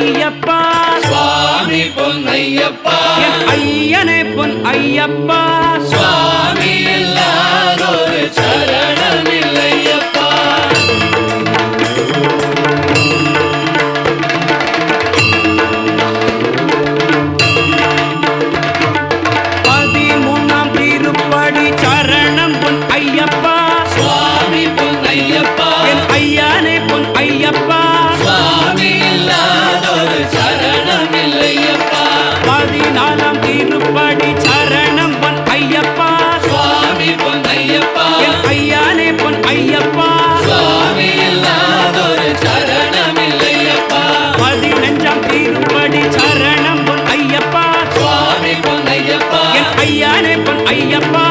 பொன்னையப்பா. சுவாமி பொன்னையப்பா. ஐயனே பொன் ஐயப்பா. சுவாமி எல்லாரும் சரண பதினாலாம் திருப்படி சரணம் பொன் ஐயப்பா. சுவாமி பொன் ஐயப்பா. ஐயானே பொன் ஐயப்பா. சுவாமி இல்லாதொரு சரணம் இல்லையப்பா பதினஞ்சாம் திருப்படி சரணம் பொன் ஐயப்பா. சுவாமி பொன் ஐயப்பா. ஐயானே பொன் ஐயப்பா.